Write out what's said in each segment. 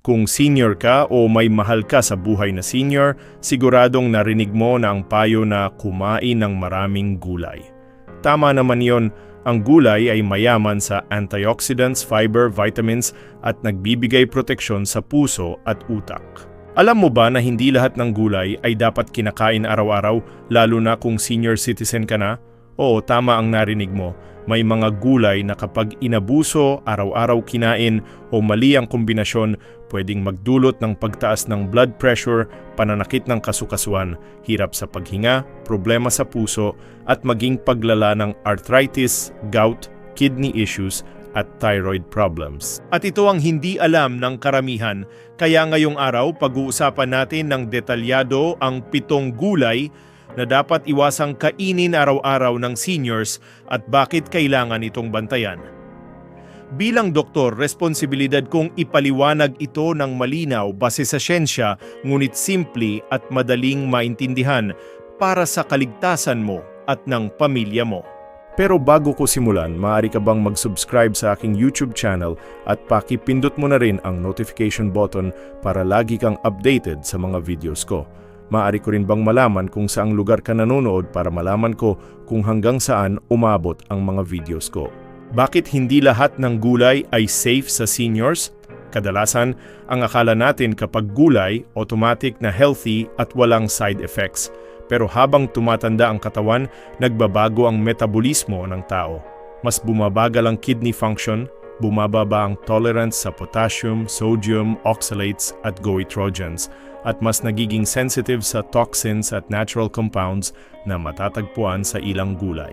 Kung senior ka o may mahal ka sa buhay na senior, siguradong narinig mo na ang payo na kumain ng maraming gulay. Tama naman yon, ang gulay ay mayaman sa antioxidants, fiber, vitamins at nagbibigay proteksyon sa puso at utak. Alam mo ba na hindi lahat ng gulay ay dapat kinakain araw-araw lalo na kung senior citizen ka na? Oo, tama ang narinig mo. May mga gulay na kapag inabuso, araw-araw kinain o mali ang kombinasyon, pwedeng magdulot ng pagtaas ng blood pressure, pananakit ng kasukasuan, hirap sa paghinga, problema sa puso, at maging paglala ng arthritis, gout, kidney issues, at thyroid problems. At ito ang hindi alam ng karamihan, kaya ngayong araw pag-uusapan natin ng detalyado ang pitong gulay na dapat iwasang kainin araw-araw ng seniors at bakit kailangan itong bantayan. Bilang doktor, responsibilidad kong ipaliwanag ito ng malinaw base sa siyensya ngunit simple at madaling maintindihan para sa kaligtasan mo at ng pamilya mo. Pero bago ko simulan, maaari ka bang mag-subscribe sa aking YouTube channel at pakipindot mo na rin ang notification button para lagi kang updated sa mga videos ko. Maaari ko rin bang malaman kung saang lugar ka nanonood para malaman ko kung hanggang saan umabot ang mga videos ko. Bakit hindi lahat ng gulay ay safe sa seniors? Kadalasan, ang akala natin kapag gulay, automatic na healthy at walang side effects. Pero habang tumatanda ang katawan, nagbabago ang metabolismo ng tao. Mas bumabagal ang kidney function, bumababa ang tolerance sa potassium, sodium, oxalates at goitrogens at mas nagiging sensitive sa toxins at natural compounds na matatagpuan sa ilang gulay.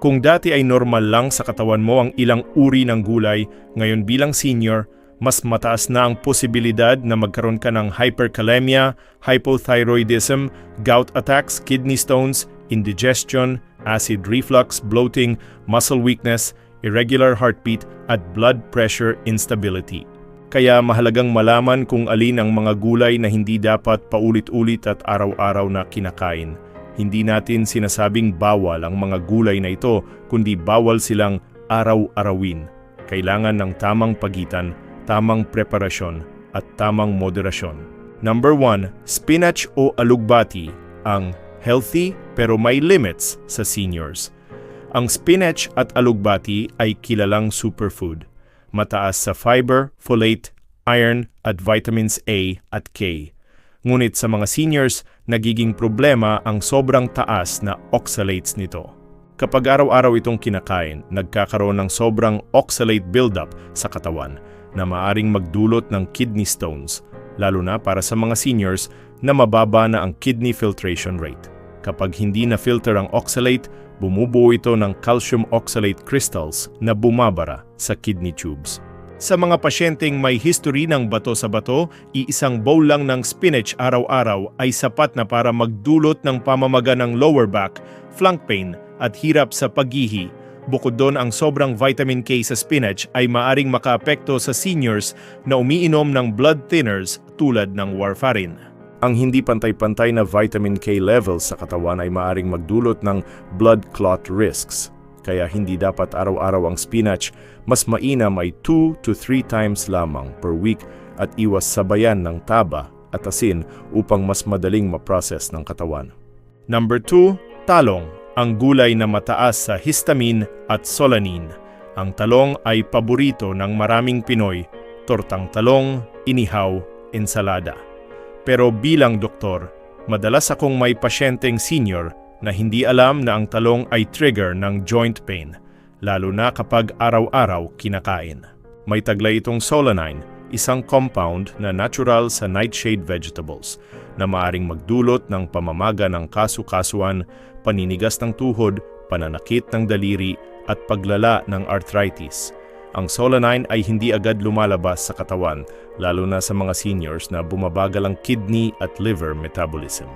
Kung dati ay normal lang sa katawan mo ang ilang uri ng gulay, ngayon bilang senior, mas mataas na ang posibilidad na magkaroon ka ng hyperkalemia, hypothyroidism, gout attacks, kidney stones, indigestion, acid reflux, bloating, muscle weakness, irregular heartbeat, at blood pressure instability. Kaya mahalagang malaman kung alin ang mga gulay na hindi dapat paulit-ulit at araw-araw na kinakain. Hindi natin sinasabing bawal ang mga gulay na ito, kundi bawal silang araw-arawin. Kailangan ng tamang pagitan, tamang preparasyon, at tamang moderasyon. Number 1, spinach o alugbati, ang healthy pero may limits sa seniors. Ang spinach at alugbati ay kilalang superfood mataas sa fiber, folate, iron at vitamins A at K. Ngunit sa mga seniors, nagiging problema ang sobrang taas na oxalates nito. Kapag araw-araw itong kinakain, nagkakaroon ng sobrang oxalate buildup sa katawan na maaring magdulot ng kidney stones, lalo na para sa mga seniors na mababa na ang kidney filtration rate. Kapag hindi na filter ang oxalate, bumubuo ito ng calcium oxalate crystals na bumabara sa kidney tubes. Sa mga pasyenteng may history ng bato sa bato, iisang bowl lang ng spinach araw-araw ay sapat na para magdulot ng pamamaga ng lower back, flank pain at hirap sa paggihi. Bukod doon ang sobrang vitamin K sa spinach ay maaring makaapekto sa seniors na umiinom ng blood thinners tulad ng warfarin. Ang hindi pantay-pantay na vitamin K levels sa katawan ay maaring magdulot ng blood clot risks. Kaya hindi dapat araw-araw ang spinach, mas mainam ay 2 to 3 times lamang per week at iwas sabayan ng taba at asin upang mas madaling maprocess ng katawan. Number 2, talong, ang gulay na mataas sa histamine at solanin. Ang talong ay paborito ng maraming Pinoy, tortang talong, inihaw, ensalada. Pero bilang doktor, madalas akong may pasyenteng senior na hindi alam na ang talong ay trigger ng joint pain, lalo na kapag araw-araw kinakain. May taglay itong solanine, isang compound na natural sa nightshade vegetables na maaring magdulot ng pamamaga ng kasu-kasuan, paninigas ng tuhod, pananakit ng daliri at paglala ng arthritis. Ang solanine ay hindi agad lumalabas sa katawan, lalo na sa mga seniors na bumabagal ang kidney at liver metabolism.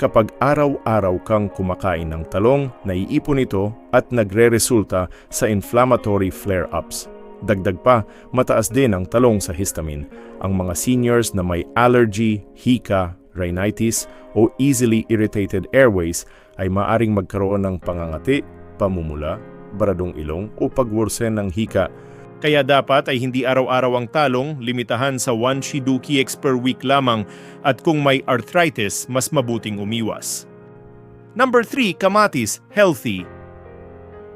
Kapag araw-araw kang kumakain ng talong, naiipon ito at nagre-resulta sa inflammatory flare-ups. Dagdag pa, mataas din ang talong sa histamine. Ang mga seniors na may allergy, hika, rhinitis o easily irritated airways ay maaring magkaroon ng pangangati, pamumula, baradong ilong o pagwursen ng hika Kaya dapat ay hindi araw-araw ang talong, limitahan sa 1 Shiduki X per week lamang at kung may arthritis, mas mabuting umiwas. Number 3, kamatis, healthy.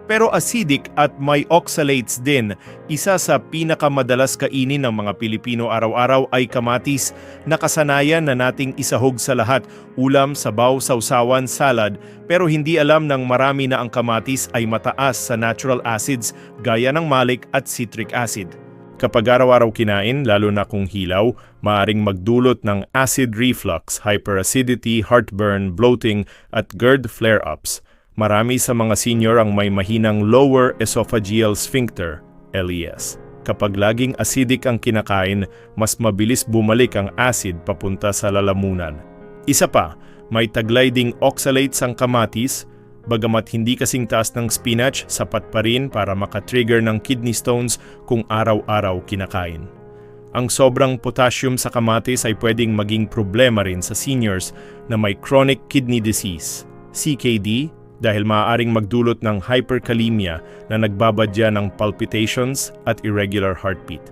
Pero acidic at may oxalates din. Isa sa pinakamadalas kainin ng mga Pilipino araw-araw ay kamatis. Nakasanayan na nating isahog sa lahat, ulam, sabaw, sausawan, salad. Pero hindi alam ng marami na ang kamatis ay mataas sa natural acids gaya ng malic at citric acid. Kapag araw-araw kinain, lalo na kung hilaw, maaring magdulot ng acid reflux, hyperacidity, heartburn, bloating at GERD flare-ups. Marami sa mga senior ang may mahinang lower esophageal sphincter, LES. Kapag laging acidic ang kinakain, mas mabilis bumalik ang acid papunta sa lalamunan. Isa pa, may taglay ding oxalates ang kamatis, bagamat hindi kasing taas ng spinach, sapat pa rin para makatrigger ng kidney stones kung araw-araw kinakain. Ang sobrang potassium sa kamatis ay pwedeng maging problema rin sa seniors na may chronic kidney disease, CKD, dahil maaaring magdulot ng hyperkalemia na nagbabadya ng palpitations at irregular heartbeat.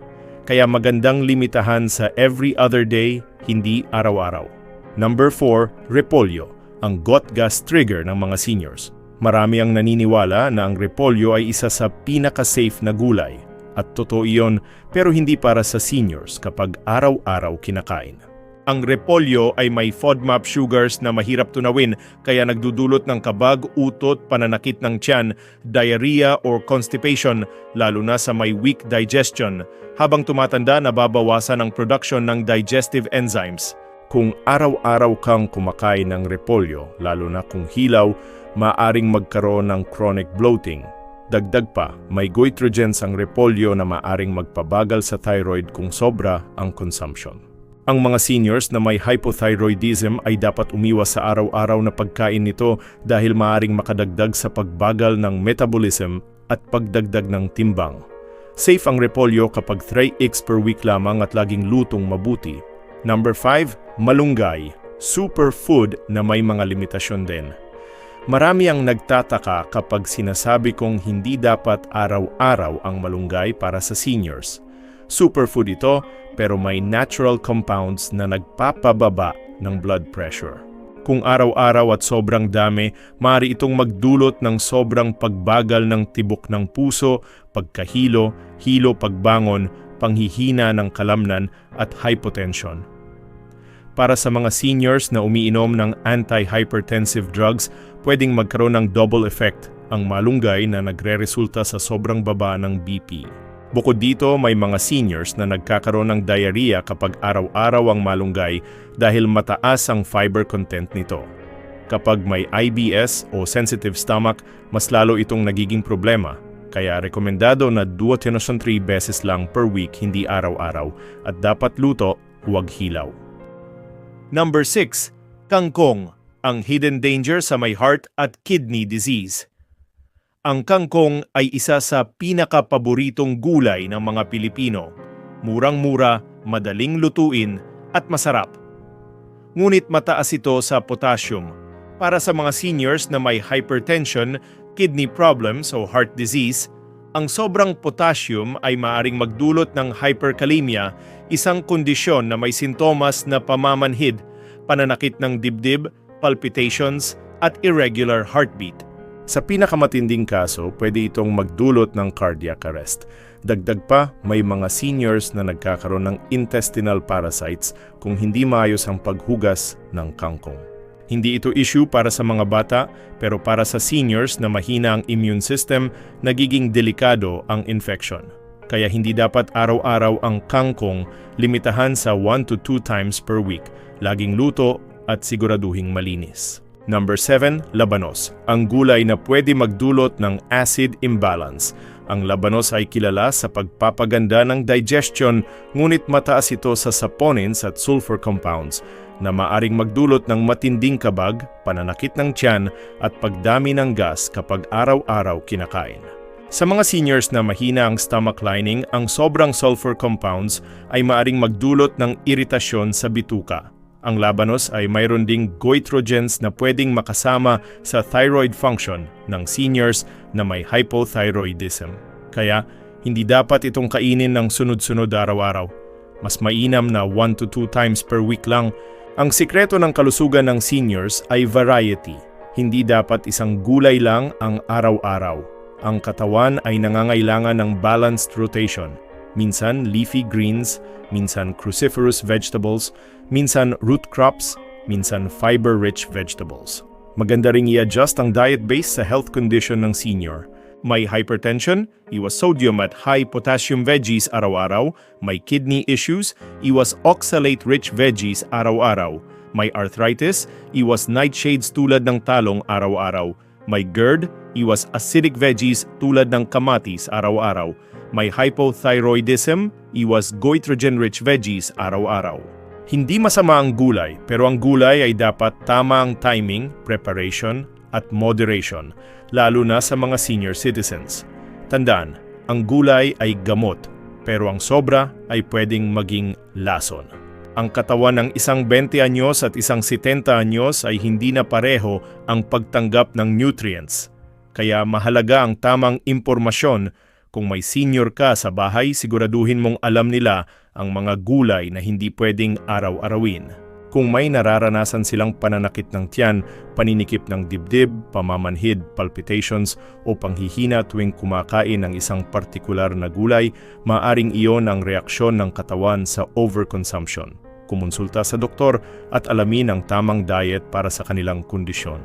Kaya magandang limitahan sa every other day, hindi araw-araw. Number 4, repolyo, ang gut gas trigger ng mga seniors. Marami ang naniniwala na ang repolyo ay isa sa pinaka-safe na gulay. At totoo iyon, pero hindi para sa seniors kapag araw-araw kinakain. Ang repolyo ay may FODMAP sugars na mahirap tunawin kaya nagdudulot ng kabag, utot, pananakit ng tiyan, diarrhea or constipation lalo na sa may weak digestion. Habang tumatanda nababawasan ang production ng digestive enzymes. Kung araw-araw kang kumakain ng repolyo, lalo na kung hilaw, maaring magkaroon ng chronic bloating. Dagdag pa, may goitrogens ang repolyo na maaring magpabagal sa thyroid kung sobra ang consumption. Ang mga seniors na may hypothyroidism ay dapat umiwas sa araw-araw na pagkain nito dahil maaring makadagdag sa pagbagal ng metabolism at pagdagdag ng timbang. Safe ang repolyo kapag 3 eggs per week lamang at laging lutong mabuti. Number 5, malunggay, superfood na may mga limitasyon din. Marami ang nagtataka kapag sinasabi kong hindi dapat araw-araw ang malunggay para sa seniors. Superfood ito pero may natural compounds na nagpapababa ng blood pressure. Kung araw-araw at sobrang dami, maaari itong magdulot ng sobrang pagbagal ng tibok ng puso, pagkahilo, hilo pagbangon, panghihina ng kalamnan at hypotension. Para sa mga seniors na umiinom ng anti-hypertensive drugs, pwedeng magkaroon ng double effect ang malunggay na nagre-resulta sa sobrang baba ng BP. Bukod dito, may mga seniors na nagkakaroon ng diarrhea kapag araw-araw ang malunggay dahil mataas ang fiber content nito. Kapag may IBS o sensitive stomach, mas lalo itong nagiging problema. Kaya rekomendado na 2 3 beses lang per week, hindi araw-araw, at dapat luto, huwag hilaw. Number 6. Kangkong, ang hidden danger sa may heart at kidney disease. Ang kangkong ay isa sa pinakapaboritong gulay ng mga Pilipino. Murang-mura, madaling lutuin, at masarap. Ngunit mataas ito sa potassium. Para sa mga seniors na may hypertension, kidney problems o heart disease, ang sobrang potassium ay maaring magdulot ng hyperkalemia, isang kondisyon na may sintomas na pamamanhid, pananakit ng dibdib, palpitations, at irregular heartbeat. Sa pinakamatinding kaso, pwede itong magdulot ng cardiac arrest. Dagdag pa, may mga seniors na nagkakaroon ng intestinal parasites kung hindi maayos ang paghugas ng kangkong. Hindi ito issue para sa mga bata, pero para sa seniors na mahina ang immune system, nagiging delikado ang infection. Kaya hindi dapat araw-araw ang kangkong limitahan sa 1 to 2 times per week, laging luto at siguraduhing malinis. Number 7, labanos. Ang gulay na pwede magdulot ng acid imbalance. Ang labanos ay kilala sa pagpapaganda ng digestion ngunit mataas ito sa saponins at sulfur compounds na maaring magdulot ng matinding kabag, pananakit ng tiyan at pagdami ng gas kapag araw-araw kinakain. Sa mga seniors na mahina ang stomach lining, ang sobrang sulfur compounds ay maaring magdulot ng iritasyon sa bituka ang labanos ay mayroon ding goitrogens na pwedeng makasama sa thyroid function ng seniors na may hypothyroidism. Kaya, Hindi dapat itong kainin ng sunod-sunod araw-araw. Mas mainam na 1 to 2 times per week lang. Ang sikreto ng kalusugan ng seniors ay variety. Hindi dapat isang gulay lang ang araw-araw. Ang katawan ay nangangailangan ng balanced rotation. Minsan leafy greens, minsan cruciferous vegetables, minsan root crops, minsan fiber-rich vegetables. Maganda ring i-adjust ang diet based sa health condition ng senior. May hypertension, iwas sodium at high potassium veggies araw-araw. May kidney issues, iwas oxalate-rich veggies araw-araw. May arthritis, iwas nightshades tulad ng talong araw-araw. May GERD, iwas acidic veggies tulad ng kamatis araw-araw. May hypothyroidism, iwas goitrogen-rich veggies araw-araw. Hindi masama ang gulay, pero ang gulay ay dapat tama ang timing, preparation, at moderation, lalo na sa mga senior citizens. Tandaan, ang gulay ay gamot, pero ang sobra ay pwedeng maging lason. Ang katawan ng isang 20 anyos at isang 70 anyos ay hindi na pareho ang pagtanggap ng nutrients. Kaya mahalaga ang tamang impormasyon. Kung may senior ka sa bahay, siguraduhin mong alam nila ang mga gulay na hindi pwedeng araw-arawin. Kung may nararanasan silang pananakit ng tiyan, paninikip ng dibdib, pamamanhid, palpitations o panghihina tuwing kumakain ng isang partikular na gulay, maaring iyon ang reaksyon ng katawan sa overconsumption. Kumonsulta sa doktor at alamin ang tamang diet para sa kanilang kondisyon.